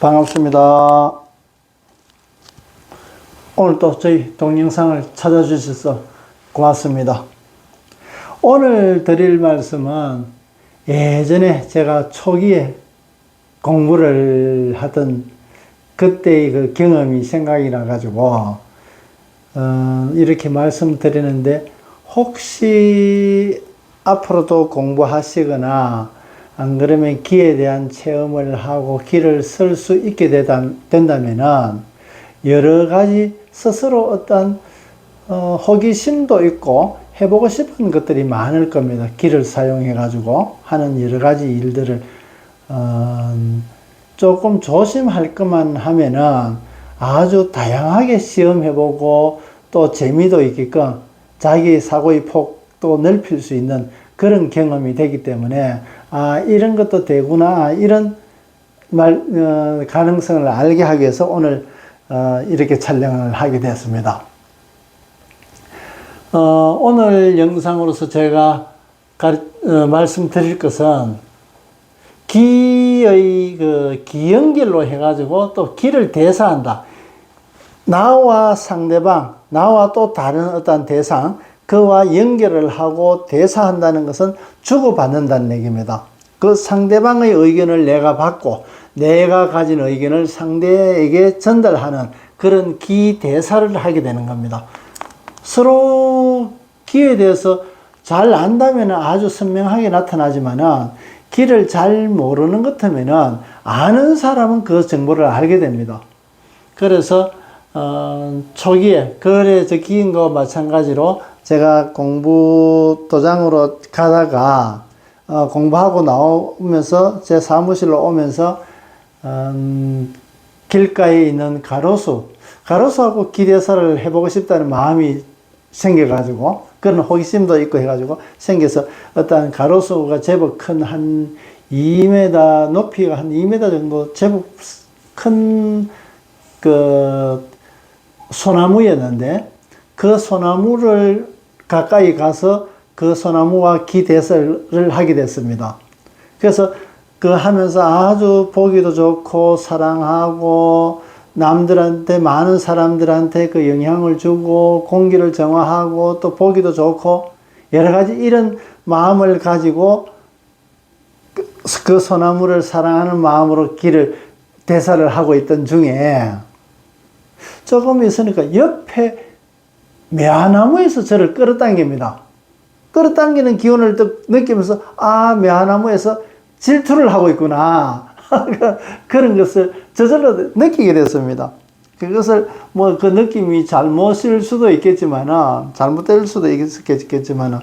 반갑습니다. 오늘 또 저희 동영상을 찾아주셔서 고맙습니다. 오늘 드릴 말씀은 예전에 제가 초기에 공부를 하던 그때의 그 경험이 생각이 나가지고, 어, 이렇게 말씀드리는데, 혹시 앞으로도 공부하시거나, 안 그러면 기에 대한 체험을 하고 길을 쓸수 있게 된다면은, 여러 가지 스스로 어떤, 어, 호기심도 있고, 해보고 싶은 것들이 많을 겁니다. 길을 사용해 가지고 하는 여러 가지 일들을, 어, 조금 조심할 것만 하면은 아주 다양하게 시험해보고 또 재미도 있게끔 자기 사고의 폭도 넓힐 수 있는 그런 경험이 되기 때문에 아, 이런 것도 되구나. 이런 말, 어, 가능성을 알게 하기 위해서 오늘 어, 이렇게 촬영을 하게 됐습니다. 어, 오늘 영상으로서 제가 가르, 어, 말씀드릴 것은 기의 그 기연결로 해가지고 또 기를 대사한다. 나와 상대방, 나와 또 다른 어떤 대상, 그와 연결을 하고 대사한다는 것은 주고받는다는 얘기입니다. 그 상대방의 의견을 내가 받고 내가 가진 의견을 상대에게 전달하는 그런 기 대사를 하게 되는 겁니다. 서로 기에 대해서 잘 안다면 아주 선명하게 나타나지만은 길을 잘 모르는 것 같으면은 아는 사람은 그 정보를 알게 됩니다. 그래서 어, 초기에 거래 저 기인 거 마찬가지로 제가 공부 도장으로 가다가 어, 공부하고 나오면서 제 사무실로 오면서 음, 길가에 있는 가로수 가로수하고 기대사를 해보고 싶다는 마음이 생겨가지고 그런 호기심도 있고 해가지고 생겨서 어떤 가로수가 제법 큰 한 2m 높이가 한 2m 정도 제법 큰 그 소나무였는데 그 소나무를 가까이 가서 그 소나무와 기대설을 하게 됐습니다. 그래서 그 하면서 아주 보기도 좋고 사랑하고 남들한테 많은 사람들한테 그 영향을 주고 공기를 정화하고 또 보기도 좋고 여러 가지 이런 마음을 가지고 그, 그 소나무를 사랑하는 마음으로 길을 대사를 하고 있던 중에 조금 있으니까 옆에 매화나무에서 저를 끌어당깁니다. 끌어당기는 기운을 또 느끼면서 아 매화나무에서 질투를 하고 있구나 그런 것을 저절로 느끼게 됐습니다. 그것을 뭐 그 느낌이 잘못일 수도 있겠지만은 잘못될 수도 있겠지만은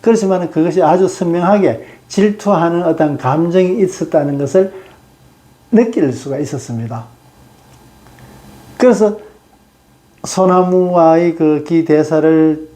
그렇지만은 그것이 아주 선명하게 질투하는 어떤 감정이 있었다는 것을 느낄 수가 있었습니다. 그래서 소나무와의 그 기대사를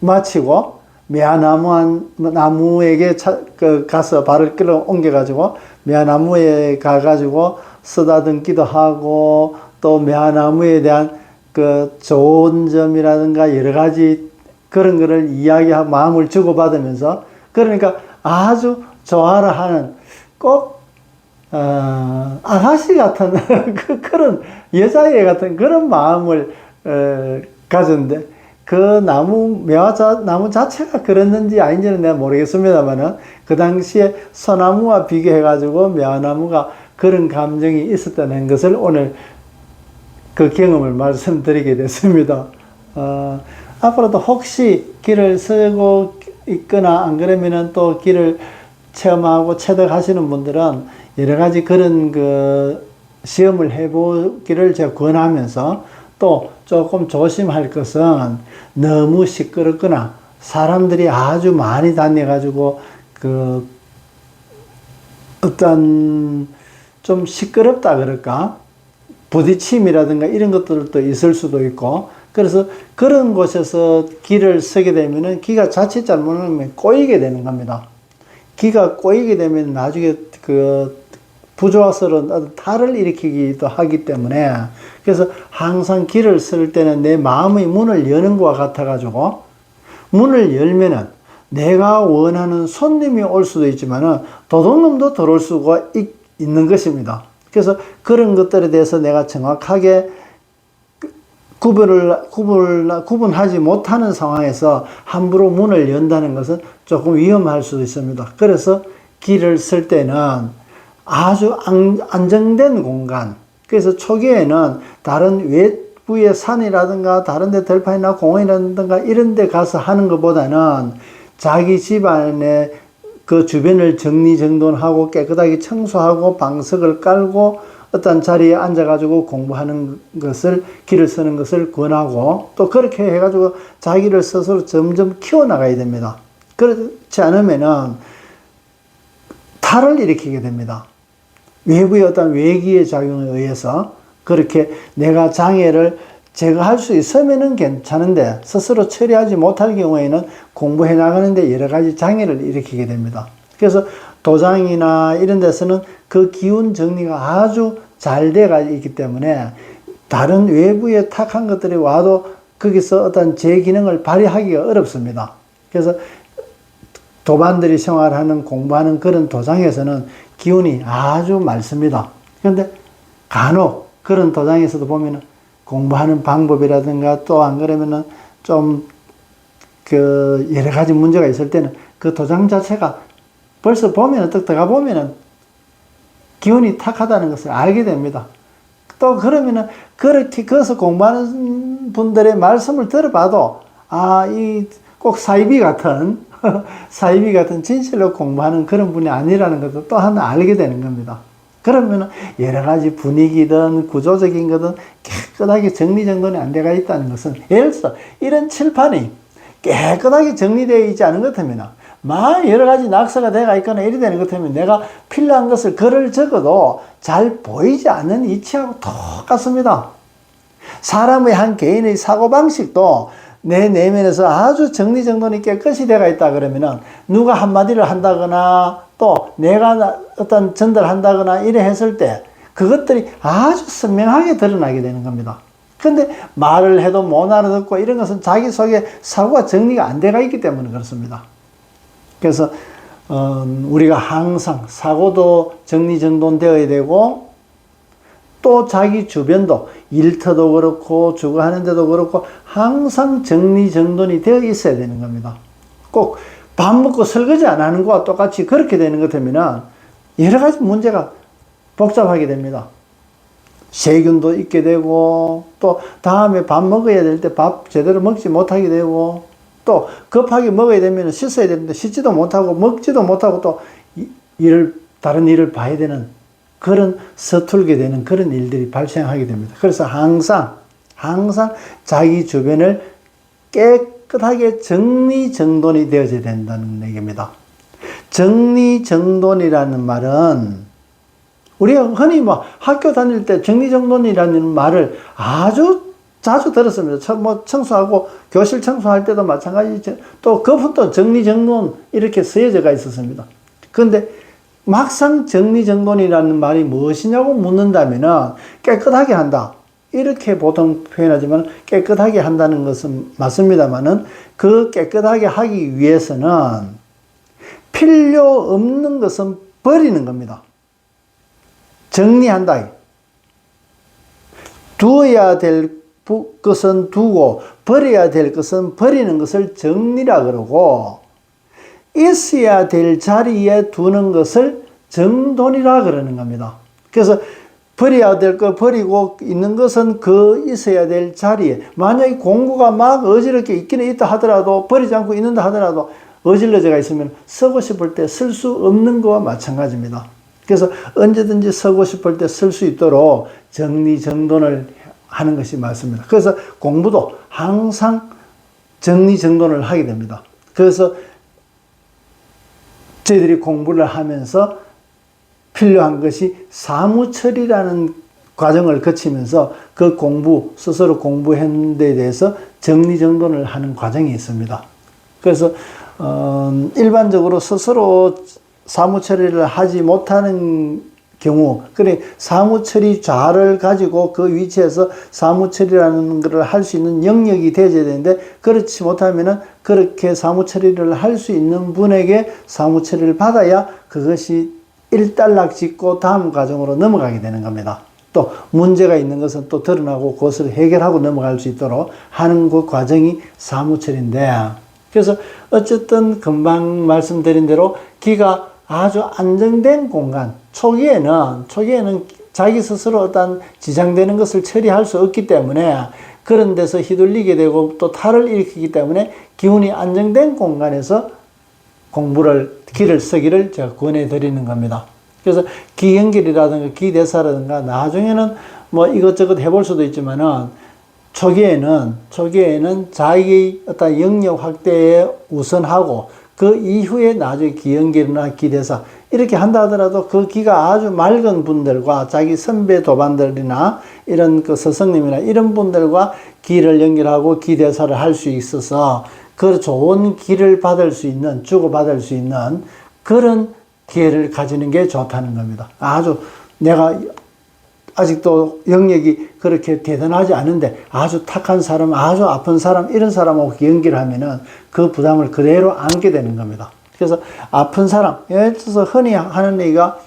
마치고 매화나무 나무에게 차, 그 가서 발을 끌어 옮겨가지고 매화나무에 가가지고 쓰다듬기도 하고 또 매화나무에 대한 그 좋은 점이라든가 여러 가지 그런 거를 이야기하고 마음을 주고받으면서 그러니까 아주 좋아라 하는 꼭 어, 아가씨 같은 그, 그런 여자애 같은 그런 마음을 어, 가졌는데 그 나무 매화 나무 자체가 그랬는지 아닌지는 내가 모르겠습니다만은 그 당시에 소나무와 비교해 가지고 매화나무가 그런 감정이 있었다는 것을 오늘 그 경험을 말씀드리게 됐습니다. 어, 앞으로도 혹시 길을 쓰고 있거나 안 그러면은 또 길을 체험하고 체득하시는 분들은 여러 가지 그런 그 시험을 해보기를 제가 권하면서 또 조금 조심할 것은 너무 시끄럽거나 사람들이 아주 많이 다녀가지고 그 어떤 좀 시끄럽다 그럴까 부딪힘이라든가 이런 것들도 있을 수도 있고 그래서 그런 곳에서 길을 서게 되면은 기가 자칫 잘못하면 꼬이게 되는 겁니다. 기가 꼬이게 되면 나중에 그 부조화스러운 탈을 일으키기도 하기 때문에 그래서 항상 길을 쓸 때는 내 마음의 문을 여는 것과 같아가지고 문을 열면은 내가 원하는 손님이 올 수도 있지만은 도둑놈도 들어올 수가 있, 는 것입니다. 그래서 그런 것들에 대해서 내가 정확하게 구분을, 구분을, 구분하지 못하는 상황에서 함부로 문을 연다는 것은 조금 위험할 수도 있습니다. 그래서 길을 쓸 때는 아주 안, 안정된 공간, 그래서 초기에는 다른 외부의 산이라든가 다른 데 들판이나 공원이라든가 이런 데 가서 하는 것보다는 자기 집 안에 그 주변을 정리정돈하고 깨끗하게 청소하고 방석을 깔고 어떤 자리에 앉아가지고 공부하는 것을 길을 쓰는 것을 권하고 또 그렇게 해가지고 자기를 스스로 점점 키워나가야 됩니다. 그렇지 않으면은 탈을 일으키게 됩니다. 외부의 어떤 외기의 작용에 의해서 그렇게 내가 장애를 제거할 수 있으면은 괜찮은데 스스로 처리하지 못할 경우에는 공부해 나가는데 여러 가지 장애를 일으키게 됩니다. 그래서 도장이나 이런 데서는 그 기운 정리가 아주 잘 돼가 있기 때문에 다른 외부의 탁한 것들이 와도 거기서 어떤 제 기능을 발휘하기가 어렵습니다. 그래서 도반들이 생활하는 공부하는 그런 도장에서는 기운이 아주 많습니다. 그런데 간혹 그런 도장에서도 보면은 공부하는 방법이라든가 또 안 그러면은 좀 그 여러 가지 문제가 있을 때는 그 도장 자체가 벌써 보면은 딱 들어가 보면은 기운이 탁하다는 것을 알게 됩니다. 또 그러면은 그렇게 거기서 공부하는 분들의 말씀을 들어봐도 아, 이 꼭 사이비 같은 사이비 같은 진실로 공부하는 그런 분이 아니라는 것도 또 하나 알게 되는 겁니다. 그러면 여러 가지 분위기든 구조적인 것든 깨끗하게 정리정돈이 안 돼가 있다는 것은 예를 들어서 이런 칠판이 깨끗하게 정리되어 있지 않은 것 같으면 막 여러 가지 낙서가 돼가 있거나 이래 되는 것 같으면 내가 필요한 것을 글을 적어도 잘 보이지 않는 이치하고 똑같습니다. 사람의 한 개인의 사고방식도 내 내면에서 아주 정리정돈이 깨끗이 되어 있다 그러면은 누가 한마디를 한다거나 또 내가 어떤 전달한다거나 이래 했을 때 그것들이 아주 선명하게 드러나게 되는 겁니다. 근데 말을 해도 못 알아듣고 이런 것은 자기 속에 사고가 정리가 안 돼가 있기 때문에 그렇습니다. 그래서 어, 우리가 항상 사고도 정리정돈되어야 되고 또 자기 주변도 일터도 그렇고 주거 하는 데도 그렇고 항상 정리정돈이 되어 있어야 되는 겁니다. 꼭 밥 먹고 설거지 안 하는 거와 똑같이 그렇게 되는 것 같으면 여러 가지 문제가 복잡하게 됩니다. 세균도 있게 되고 또 다음에 밥 먹어야 될 때 밥 제대로 먹지 못하게 되고 또 급하게 먹어야 되면 씻어야 되는데 씻지도 못하고 먹지도 못하고 또 일을 다른 일을 봐야 되는 그런 서툴게 되는 그런 일들이 발생하게 됩니다. 그래서 항상 항상 자기 주변을 깨끗하게 정리정돈이 되어져야 된다는 얘기입니다. 정리정돈이라는 말은 우리가 흔히 뭐 학교 다닐 때 정리정돈이라는 말을 아주 자주 들었습니다. 청, 뭐 청소하고 교실 청소할 때도 마찬가지 또 그분도 정리정돈 이렇게 쓰여져가 있었습니다. 그런데 막상 정리정돈이라는 말이 무엇이냐고 묻는다면은 깨끗하게 한다. 이렇게 보통 표현하지만 깨끗하게 한다는 것은 맞습니다만은 그 깨끗하게 하기 위해서는 필요 없는 것은 버리는 겁니다. 정리한다. 두어야 될 것은 두고 버려야 될 것은 버리는 것을 정리라 그러고 있어야 될 자리에 두는 것을 정돈이라 그러는 겁니다. 그래서 버려야 될 거 버리고 있는 것은 그 있어야 될 자리에 만약에 공구가 막 어지럽게 있기는 있다 하더라도 버리지 않고 있는다 하더라도 어질러져가 있으면 쓰고 싶을 때 쓸 수 없는 거와 마찬가지입니다. 그래서 언제든지 쓰고 싶을 때 쓸 수 있도록 정리정돈을 하는 것이 맞습니다. 그래서 공부도 항상 정리정돈을 하게 됩니다. 그래서 저희들이 공부를 하면서 필요한 것이 사무처리라는 과정을 거치면서 그 공부, 스스로 공부한 데 대해서 정리정돈을 하는 과정이 있습니다. 그래서, 어, 일반적으로 스스로 사무처리를 하지 못하는 경우, 그래, 사무처리 좌를 가지고 그 위치에서 사무처리라는 것을 할 수 있는 영역이 되어야 되는데, 그렇지 못하면은 그렇게 사무처리를 할 수 있는 분에게 사무처리를 받아야 그것이 일단락 짓고 다음 과정으로 넘어가게 되는 겁니다. 또 문제가 있는 것은 또 드러나고 그것을 해결하고 넘어갈 수 있도록 하는 그 과정이 사무처리인데 그래서 어쨌든 금방 말씀드린 대로 기가 아주 안정된 공간 초기에는 초기에는 자기 스스로 어떤 지장되는 것을 처리할 수 없기 때문에 그런 데서 휘둘리게 되고 또 탈을 일으키기 때문에 기운이 안정된 공간에서 공부를 길을 쓰기를 제가 권해 드리는 겁니다. 그래서 기연길이라든가 기대사라든가 나중에는 뭐 이것저것 해볼 수도 있지만은 초기에는 초기에는 자기 어떤 영역 확대에 우선하고 그 이후에 나중에 기연길이나 기대사 이렇게 한다 하더라도 그 기가 아주 맑은 분들과 자기 선배 도반들이나 이런 그 스승님이나 이런 분들과 기를 연결하고 기대사를 할 수 있어서 그 좋은 기를 받을 수 있는 주고 받을 수 있는 그런 기회를 가지는 게 좋다는 겁니다. 아주 내가 아직도 영역이 그렇게 대단하지 않은데 아주 탁한 사람, 아주 아픈 사람, 이런 사람하고 연결하면은 그 부담을 그대로 안게 되는 겁니다. 그래서 아픈 사람, 예를 들어서 흔히 하는 얘기가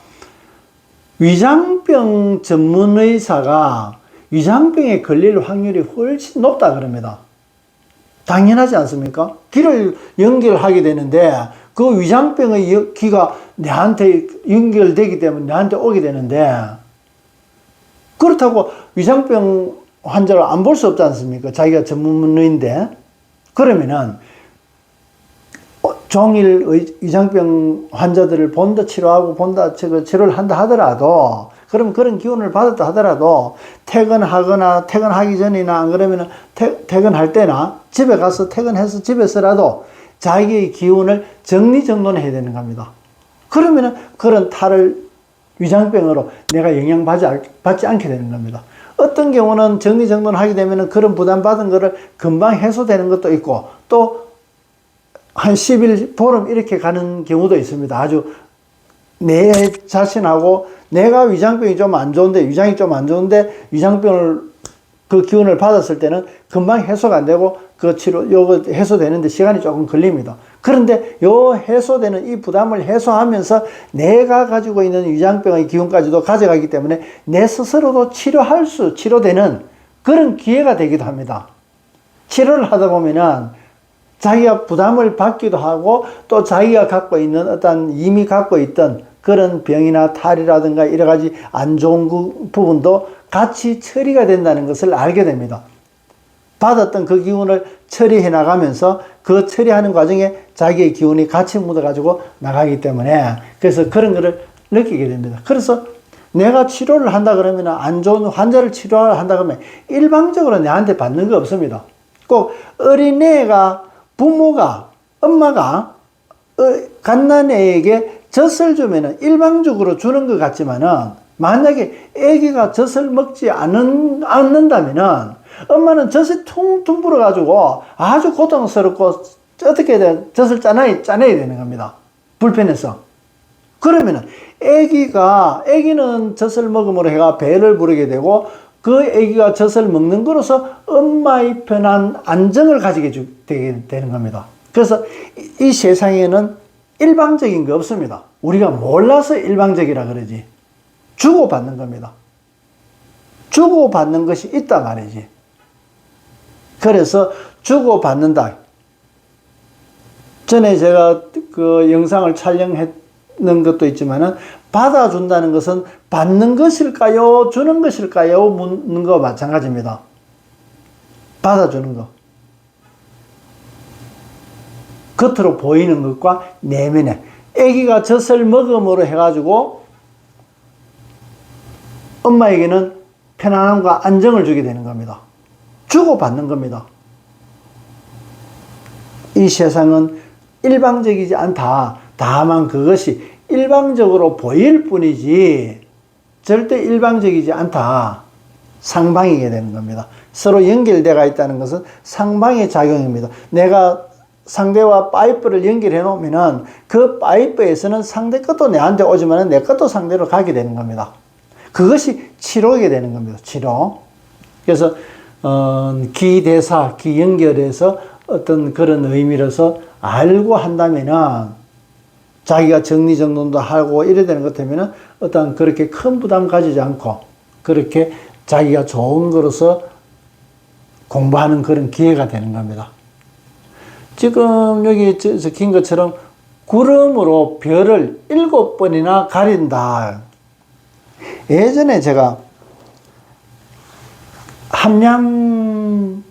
위장병 전문 의사가 위장병에 걸릴 확률이 훨씬 높다 그럽니다. 당연하지 않습니까? 기를 연결하게 되는데 그 위장병의 여- 기가 내한테 연결되기 때문에 내한테 오게 되는데 그렇다고 위장병 환자를 안 볼 수 없지 않습니까? 자기가 전문의인데 그러면은 어, 종일 의- 위장병 환자들을 본다 치료하고 본다 치- 치료를 한다 하더라도 그럼 그런 기운을 받았다 하더라도 퇴근하거나 퇴근하기 전이나 안 그러면은 퇴, 퇴근할 때나 집에 가서 퇴근해서 집에서라도 자기의 기운을 정리정돈해야 되는 겁니다. 그러면은 그런 탈을 위장병으로 내가 영향받지 않- 받지 않게 되는 겁니다. 어떤 경우는 정리정돈하게 되면은 그런 부담받은 거를 금방 해소되는 것도 있고 또 한 10일, 보름 이렇게 가는 경우도 있습니다. 아주 내 자신하고 내가 위장병이 좀 안 좋은데, 위장이 좀 안 좋은데, 위장병을, 그 기운을 받았을 때는 금방 해소가 안 되고, 그 치료, 요거 해소되는데 시간이 조금 걸립니다. 그런데 요 해소되는 이 부담을 해소하면서 내가 가지고 있는 위장병의 기운까지도 가져가기 때문에 내 스스로도 치료할 수, 치료되는 그런 기회가 되기도 합니다. 치료를 하다 보면은 자기가 부담을 받기도 하고 또 자기가 갖고 있는 어떤 이미 갖고 있던 그런 병이나 탈이라든가 여러 가지 안 좋은 그 부분도 같이 처리가 된다는 것을 알게 됩니다. 받았던 그 기운을 처리해 나가면서 그 처리하는 과정에 자기의 기운이 같이 묻어가지고 나가기 때문에 그래서 그런 거를 느끼게 됩니다. 그래서 내가 치료를 한다 그러면 안 좋은 환자를 치료를 한다 그러면 일방적으로 내한테 받는 거 없습니다. 꼭 어린애가 부모가 엄마가 어, 갓난애에게 젖을 주면은 일방적으로 주는 것 같지만은 만약에 아기가 젖을 먹지 않는, 않는다면은 엄마는 젖이 퉁퉁 불어가지고 아주 고통스럽고 어떻게 돼 젖을 짜내야, 짜내야 되는 겁니다. 불편해서. 그러면은 아기가 아기는 젖을 먹음으로 해가 배를 부르게 되고 그 아기가 젖을 먹는 거로서 엄마의 편한 안정을 가지게 주- 되게 되는 겁니다. 그래서 이, 이 세상에는 일방적인 거 없습니다. 우리가 몰라서 일방적이라 그러지. 주고받는 겁니다. 주고받는 것이 있다 말이지. 그래서 주고받는다. 전에 제가 그 영상을 촬영했 는 것도 있지만은 받아준다는 것은 받는 것일까요? 주는 것일까요? 묻는 거 마찬가지입니다. 받아주는 거. 겉으로 보이는 것과 내면에 아기가 젖을 먹음으로 해가지고 엄마에게는 편안함과 안정을 주게 되는 겁니다. 주고 받는 겁니다. 이 세상은 일방적이지 않다. 다만 그것이 일방적으로 보일 뿐이지 절대 일방적이지 않다. 상방이게 되는 겁니다. 서로 연결되어 있다는 것은 상방의 작용입니다. 내가 상대와 파이프를 연결해 놓으면은 그 파이프에서는 상대 것도 내한테 오지만은 내 것도 상대로 가게 되는 겁니다. 그것이 치료게 되는 겁니다. 치료. 그래서 어, 기대사, 기연결에서 어떤 그런 의미로서 알고 한다면은 자기가 정리정돈도 하고 이래야 되는 것 때문에 어떤 그렇게 큰 부담 가지지 않고 그렇게 자기가 좋은 거로서 공부하는 그런 기회가 되는 겁니다. 지금 여기 저- 적힌 것처럼 구름으로 별을 일곱 번이나 가린다. 예전에 제가 함양에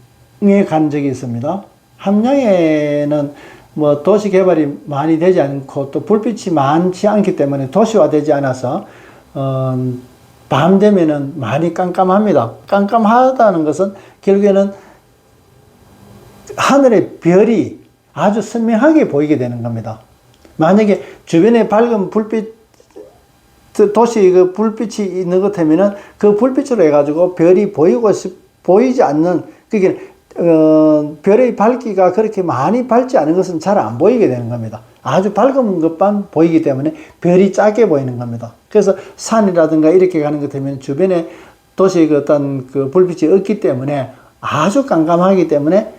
간 적이 있습니다. 함양에는 뭐 도시 개발이 많이 되지 않고 또 불빛이 많지 않기 때문에 도시화되지 않아서 어, 밤 되면은 많이 깜깜합니다. 깜깜하다는 것은 결국에는 하늘의 별이 아주 선명하게 보이게 되는 겁니다. 만약에 주변에 밝은 불빛 도시 그 불빛이 있는 것 같으면은 그 불빛으로 해가지고 별이 보이고 싶, 보이지 않는 그게 어, 별의 밝기가 그렇게 많이 밝지 않은 것은 잘 안 보이게 되는 겁니다. 아주 밝은 것만 보이기 때문에 별이 작게 보이는 겁니다. 그래서 산이라든가 이렇게 가는 것 되면 주변에 도시 그 어떤 그 불빛이 없기 때문에 아주 깜깜하기 때문에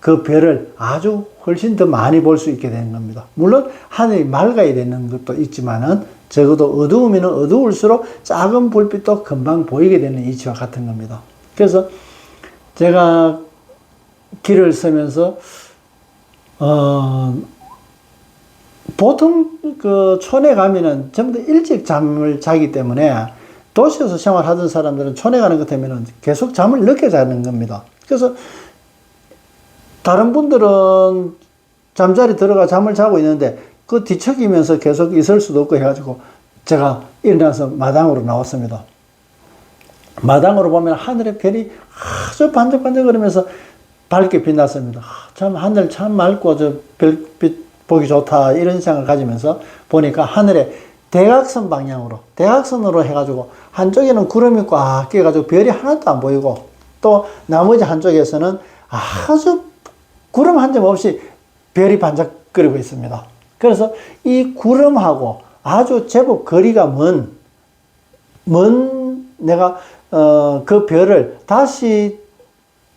그 별을 아주 훨씬 더 많이 볼 수 있게 되는 겁니다. 물론 하늘이 맑아야 되는 것도 있지만은 적어도 어두우면 어두울수록 작은 불빛도 금방 보이게 되는 이치와 같은 겁니다. 그래서 제가 길을 서면서 어 보통 그 촌에 가면은 전부 다 일찍 잠을 자기 때문에 도시에서 생활하던 사람들은 촌에 가는 것 때문에 계속 잠을 늦게 자는 겁니다. 그래서 다른 분들은 잠자리 들어가 잠을 자고 있는데 그 뒤척이면서 계속 있을 수도 없고 해가지고 제가 일어나서 마당으로 나왔습니다. 마당으로 보면 하늘의 별이 아주 반짝반짝거리면서 밝게 빛났습니다. 아, 참 하늘 참 맑고 저 별빛 보기 좋다 이런 생각을 가지면서 보니까 하늘에 대각선 방향으로 대각선으로 해가지고 한쪽에는 구름이 꽉 끼어가지고 별이 하나도 안 보이고 또 나머지 한쪽에서는 아주 구름 한 점 없이 별이 반짝거리고 있습니다. 그래서 이 구름하고 아주 제법 거리가 먼, 먼 내가 어, 그 별을 다시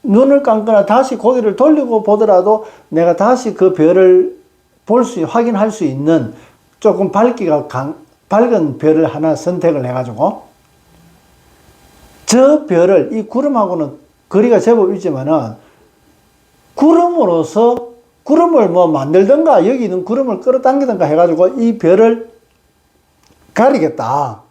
눈을 감거나 다시 고개를 돌리고 보더라도 내가 다시 그 별을 볼 수, 확인할 수 있는 조금 밝기가 강, 밝은 별을 하나 선택을 해가지고 저 별을 이 구름하고는 거리가 제법 있지만은 구름으로서 구름을 뭐 만들든가 여기 있는 구름을 끌어당기든가 해가지고 이 별을 가리겠다.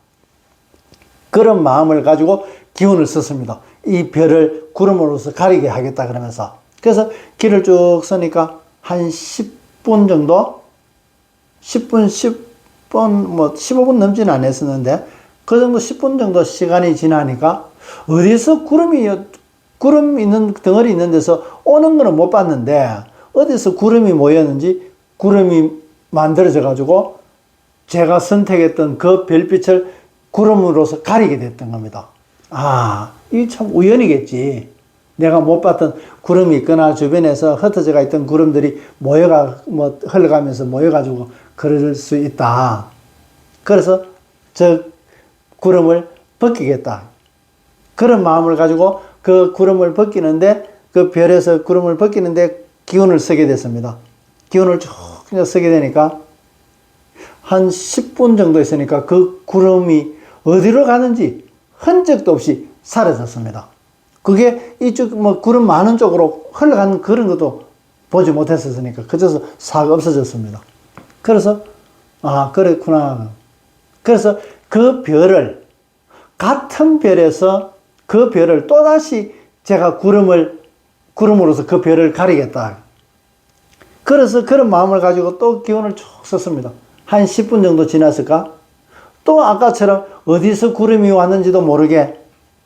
그런 마음을 가지고 기운을 썼습니다. 이 별을 구름으로서 가리게 하겠다 그러면서. 그래서 길을 쭉 서니까 한 10분 정도? 10분, 10분, 뭐 15분 넘지는 않았었는데 그 정도 10분 정도 시간이 지나니까 어디서 구름이, 구름 있는, 덩어리 있는 데서 오는 거는 못 봤는데 어디서 구름이 모였는지 구름이 만들어져 가지고 제가 선택했던 그 별빛을 구름으로서 가리게 됐던 겁니다. 아, 이게 참 우연이겠지. 내가 못 봤던 구름이 있거나 주변에서 흩어져가 있던 구름들이 모여가, 뭐, 흘러가면서 모여가지고 그럴 수 있다. 그래서 저 구름을 벗기겠다. 그런 마음을 가지고 그 구름을 벗기는데, 그 별에서 구름을 벗기는데 기운을 쓰게 됐습니다. 기운을 쭉 쓰게 되니까 한 10분 정도 있으니까 그 구름이 어디로 가는지 흔적도 없이 사라졌습니다. 그게 이쪽 뭐 구름 많은 쪽으로 흘러가는 그런 것도 보지 못했었으니까 그저서 싹 없어졌습니다. 그래서 아 그랬구나. 그래서 그 별을 같은 별에서 그 별을 또 다시 제가 구름을 구름으로서 그 별을 가리겠다. 그래서 그런 마음을 가지고 또 기운을 쭉 썼습니다. 한 10분 정도 지났을까? 또 아까처럼 어디서 구름이 왔는지도 모르게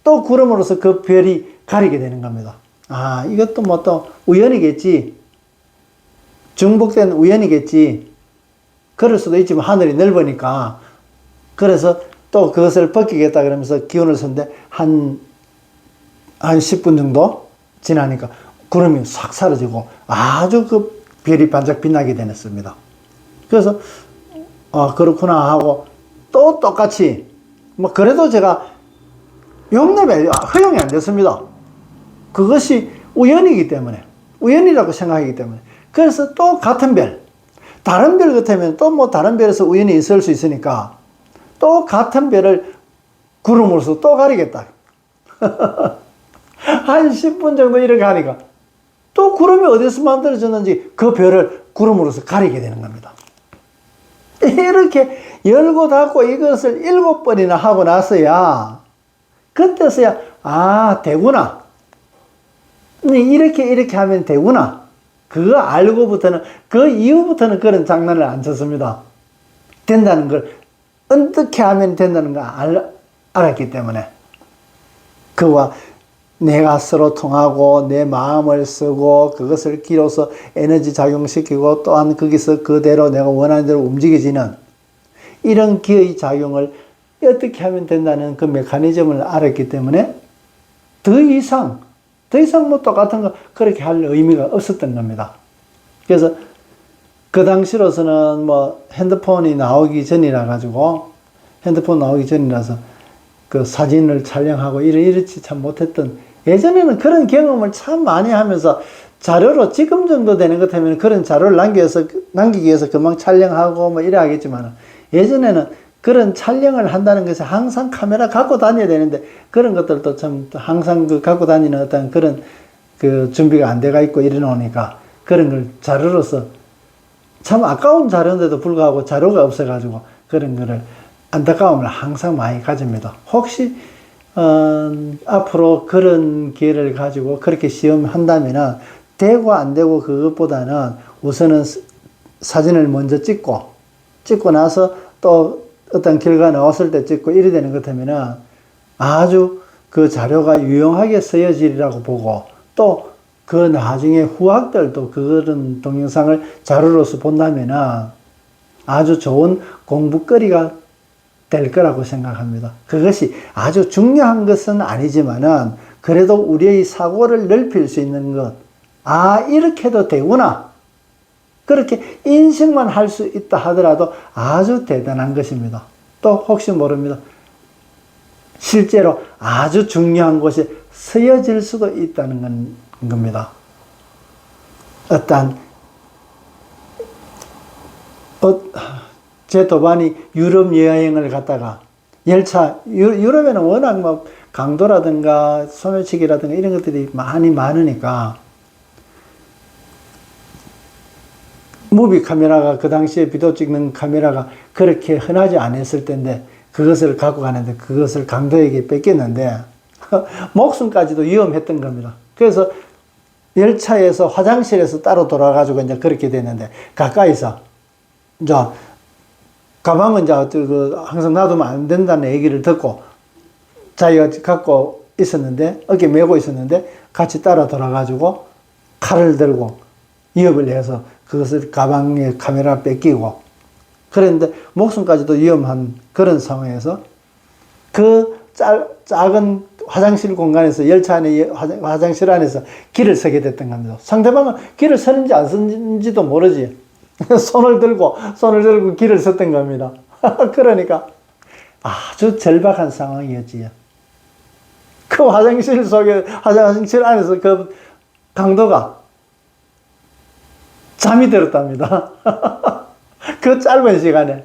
또 구름으로서 그 별이 가리게 되는 겁니다. 아, 이것도 뭐 또 우연이겠지. 중복된 우연이겠지. 그럴 수도 있지만 하늘이 넓으니까. 그래서 또 그것을 벗기겠다 그러면서 기운을 썼는데 한, 한 10분 정도 지나니까 구름이 싹 사라지고 아주 그 별이 반짝 빛나게 되었습니다. 그래서 아 그렇구나 하고 또 똑같이 뭐 그래도 제가 용납이 허용이 안 됐습니다. 그것이 우연이기 때문에 우연이라고 생각하기 때문에 그래서 또 같은 별 다른 별 같으면 또 뭐 다른 별에서 우연히 있을 수 있으니까 또 같은 별을 구름으로서 또 가리겠다. 한 10분 정도 이렇게 하니까 또 구름이 어디서 만들어졌는지 그 별을 구름으로서 가리게 되는 겁니다. 이렇게 열고 닫고 이것을 일곱 번이나 하고 나서야 그때서야 아 되구나. 이렇게 이렇게 하면 되구나. 그거 알고부터는 그 이후부터는 그런 장난을 안 쳤습니다. 된다는 걸 어떻게 하면 된다는 걸 알, 알았기 때문에. 그와 내가 서로 통하고 내 마음을 쓰고 그것을 기로서 에너지 작용시키고 또한 거기서 그대로 내가 원하는 대로 움직여지는 이런 기의 작용을 어떻게 하면 된다는 그 메커니즘을 알았기 때문에 더 이상 더 이상 뭐 똑같은 거 그렇게 할 의미가 없었던 겁니다. 그래서 그 당시로서는 뭐 핸드폰이 나오기 전이라 가지고 핸드폰 나오기 전이라서 그 사진을 촬영하고 이래 이렇지 참 못했던 예전에는 그런 경험을 참 많이 하면서 자료로 지금 정도 되는 것 하면 그런 자료를 남겨서 남기기 위해서 금방 촬영하고 뭐 이래 하겠지만 예전에는 그런 촬영을 한다는 것이 항상 카메라 갖고 다녀야 되는데 그런 것들도 참 항상 그 갖고 다니는 어떤 그런 그 준비가 안 돼가 있고 이래 놓으니까 그런 걸 자료로서 참 아까운 자료인데도 불구하고 자료가 없어가지고 그런 거를 안타까움을 항상 많이 가집니다. 혹시 어, 앞으로 그런 기회를 가지고 그렇게 시험한다면은 되고 안 되고 그것보다는 우선은 스- 사진을 먼저 찍고 찍고 나서 또 어떤 결과 나왔을 때 찍고 이래 되는 것 같으면은 아주 그 자료가 유용하게 쓰여지리라고 보고 또 그 나중에 후학들도 그런 동영상을 자료로서 본다면은 아주 좋은 공부거리가 될 거라고 생각합니다. 그것이 아주 중요한 것은 아니지만은 그래도 우리의 사고를 넓힐 수 있는 것. 아, 이렇게도 되구나. 그렇게 인식만 할 수 있다 하더라도 아주 대단한 것입니다. 또 혹시 모릅니다. 실제로 아주 중요한 곳에 쓰여질 수도 있다는 건- 겁니다. 어떠한 어, 제 도반이 유럽 여행을 갔다가 열차 유, 유럽에는 워낙 뭐 강도라든가 소매치기라든가 이런 것들이 많이 많으니까 무비 카메라가 그 당시에 비디오 찍는 카메라가 그렇게 흔하지 않았을 텐데 그것을 갖고 가는데 그것을 강도에게 뺏겼는데 목숨까지도 위험했던 겁니다. 그래서 열차에서 화장실에서 따로 돌아가지고 이제 그렇게 됐는데 가까이서 이제 가방은 이제 그 항상 놔두면 안 된다는 얘기를 듣고 자기가 갖고 있었는데 어깨 메고 있었는데 같이 따라 돌아가지고 칼을 들고 위협을 해서 그것을 가방에 카메라 뺏기고 그랬는데 목숨까지도 위험한 그런 상황에서 그 짤, 작은 화장실 공간에서 열차 안에 화장- 화장 실 안에서 길을 서게 됐던 겁니다. 상대방은 길을 서는지 안 서는지도 모르지. 손을 들고 손을 들고 길을 섰던 겁니다. 그러니까 아주 절박한 상황이었지요. 그 화장실 속에 화장실 안에서 그 강도가 잠이 들었답니다. 그 짧은 시간에.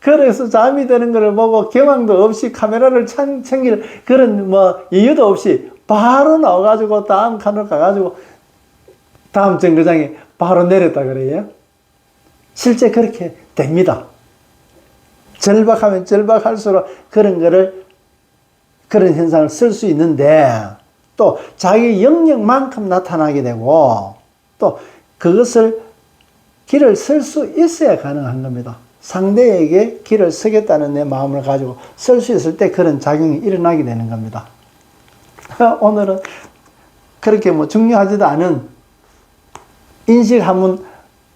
그래서 잠이 드는 것을 보고 경황도 없이 카메라를 챙- 챙길 그런 뭐 이유도 없이 바로 나와가지고 다음 칸으로 가가지고 다음 정거장에 바로 내렸다 그래요. 실제 그렇게 됩니다. 절박하면 절박할수록 그런 거를 그런 현상을 쓸 수 있는데 또 자기 영역만큼 나타나게 되고 또 그것을 길을 쓸 수 있어야 가능한 겁니다. 상대에게 길을 서겠다는 내 마음을 가지고 쓸 수 있을 때 그런 작용이 일어나게 되는 겁니다. 오늘은 그렇게 뭐 중요하지도 않은 인식 한번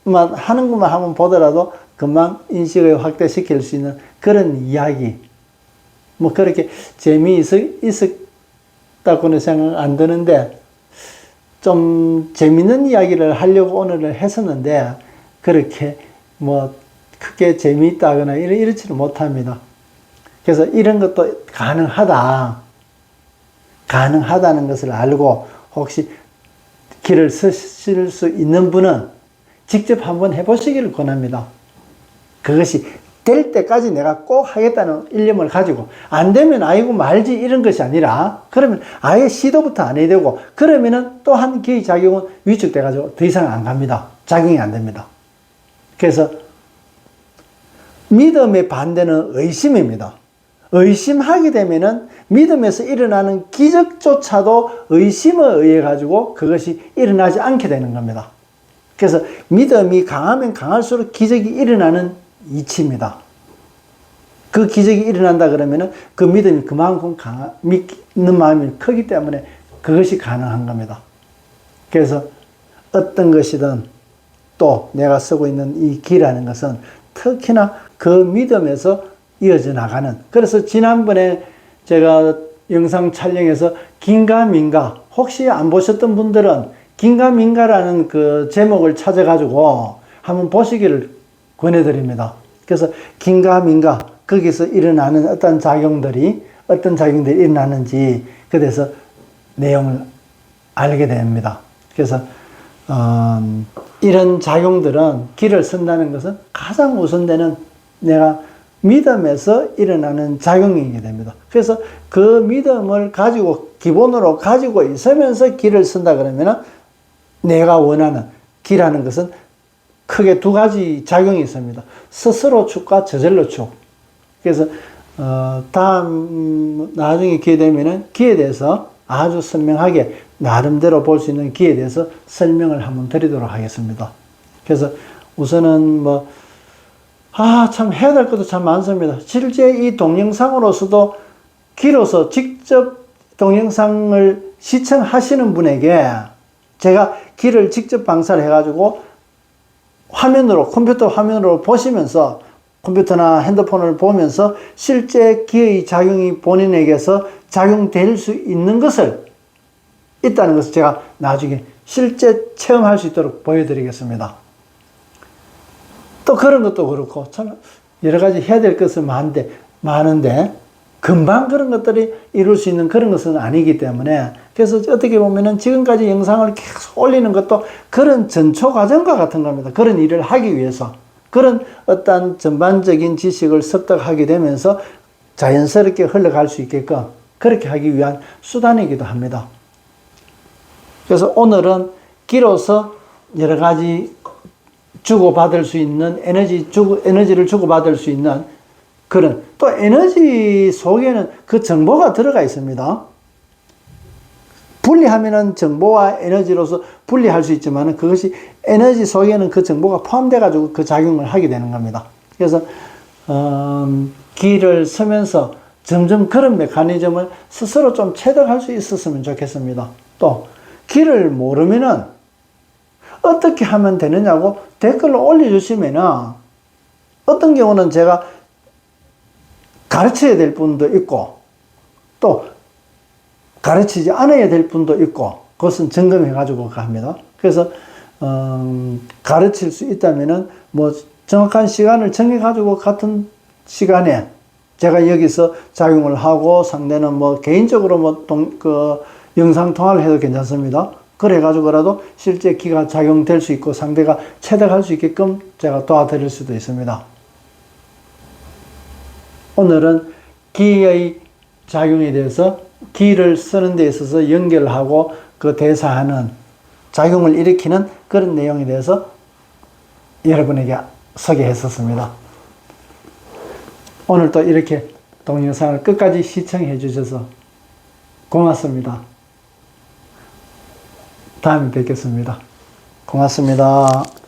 만 하는 것만 한번 보더라도 금방 인식을 확대시킬 수 있는 그런 이야기. 뭐 그렇게 재미있, 있었다고는 생각 안 드는데 좀 재밌는 이야기를 하려고 오늘은 했었는데 그렇게 뭐 크게 재미있다거나 이러, 이렇지는 못합니다. 그래서 이런 것도 가능하다. 가능하다는 것을 알고 혹시 길을 쓰실 수 있는 분은 직접 한번 해보시기를 권합니다. 그것이 될 때까지 내가 꼭 하겠다는 일념을 가지고 안 되면 아이고 말지 이런 것이 아니라 그러면 아예 시도부터 안 해야 되고 그러면은 또한 기의 작용은 위축돼 가지고 더 이상 안 갑니다. 작용이 안 됩니다. 그래서 믿음의 반대는 의심입니다. 의심하게 되면은 믿음에서 일어나는 기적조차도 의심에 의해 가지고 그것이 일어나지 않게 되는 겁니다. 그래서 믿음이 강하면 강할수록 기적이 일어나는 이치입니다. 그 기적이 일어난다 그러면은 그 믿음이 그만큼 강하, 믿는 마음이 크기 때문에 그것이 가능한 겁니다. 그래서 어떤 것이든 또 내가 쓰고 있는 이 기라는 것은 특히나 그 믿음에서 이어져 나가는. 그래서 지난번에 제가 영상 촬영해서 긴가민가 혹시 안 보셨던 분들은 긴가민가라는 그 제목을 찾아가지고 한번 보시기를 권해드립니다. 그래서 긴가민가 거기서 일어나는 어떤 작용들이 어떤 작용들이 일어나는지 그 대해서 내용을 알게 됩니다. 그래서 음, 이런 작용들은 길을 쓴다는 것은 가장 우선되는 내가 믿음에서 일어나는 작용이게 됩니다. 그래서 그 믿음을 가지고 기본으로 가지고 있으면서 길을 쓴다 그러면은 내가 원하는 길하는 것은 크게 두 가지 작용이 있습니다. 스스로 축과 저절로 축. 그래서 어, 다음 나중에 기회 되면은 기에 대해서 아주 선명하게 나름대로 볼 수 있는 기에 대해서 설명을 한번 드리도록 하겠습니다. 그래서 우선은 뭐, 아, 참 해야 될 것도 참 많습니다. 실제 이 동영상으로서도 기로서 직접 동영상을 시청하시는 분에게 제가 길을 직접 방사를 해가지고 화면으로, 컴퓨터 화면으로 보시면서 컴퓨터나 핸드폰을 보면서 실제 기의 작용이 본인에게서 작용될 수 있는 것을 있다는 것을 제가 나중에 실제 체험할 수 있도록 보여드리겠습니다. 또 그런 것도 그렇고 참 여러 가지 해야 될 것은 많은데, 많은데 금방 그런 것들이 이룰 수 있는 그런 것은 아니기 때문에 그래서 어떻게 보면은 지금까지 영상을 계속 올리는 것도 그런 전초 과정과 같은 겁니다. 그런 일을 하기 위해서 그런 어떤 전반적인 지식을 습득하게 되면서 자연스럽게 흘러갈 수 있게끔 그렇게 하기 위한 수단이기도 합니다. 그래서 오늘은 기로서 여러 가지 주고받을 수 있는 에너지 주고 에너지를 주고받을 수 있는 그런 또 에너지 속에는 그 정보가 들어가 있습니다. 분리하면은 정보와 에너지로서 분리할 수 있지만 그것이 에너지 속에는 그 정보가 포함돼 가지고 그 작용을 하게 되는 겁니다. 그래서 음, 길을 서면서 점점 그런 메커니즘을 스스로 좀 체득할 수 있었으면 좋겠습니다. 또 길을 모르면은 어떻게 하면 되느냐고 댓글을 올려주시면은 어떤 경우는 제가 가르쳐야 될 분도 있고 또 가르치지 않아야 될 분도 있고 그것은 점검해 가지고 합니다. 그래서 음, 가르칠 수 있다면은 뭐 정확한 시간을 정해 가지고 같은 시간에 제가 여기서 작용을 하고 상대는 뭐 개인적으로 뭐그 영상 통화를 해도 괜찮습니다. 그래 가지고라도 실제 기가 작용될 수 있고 상대가 체득할 수 있게끔 제가 도와드릴 수도 있습니다. 오늘은 기의 작용에 대해서 기를 쓰는 데 있어서 연결하고 그 대사하는 작용을 일으키는 그런 내용에 대해서 여러분에게 소개했었습니다. 오늘 또 이렇게 동영상을 끝까지 시청해 주셔서 고맙습니다. 다음에 뵙겠습니다. 고맙습니다.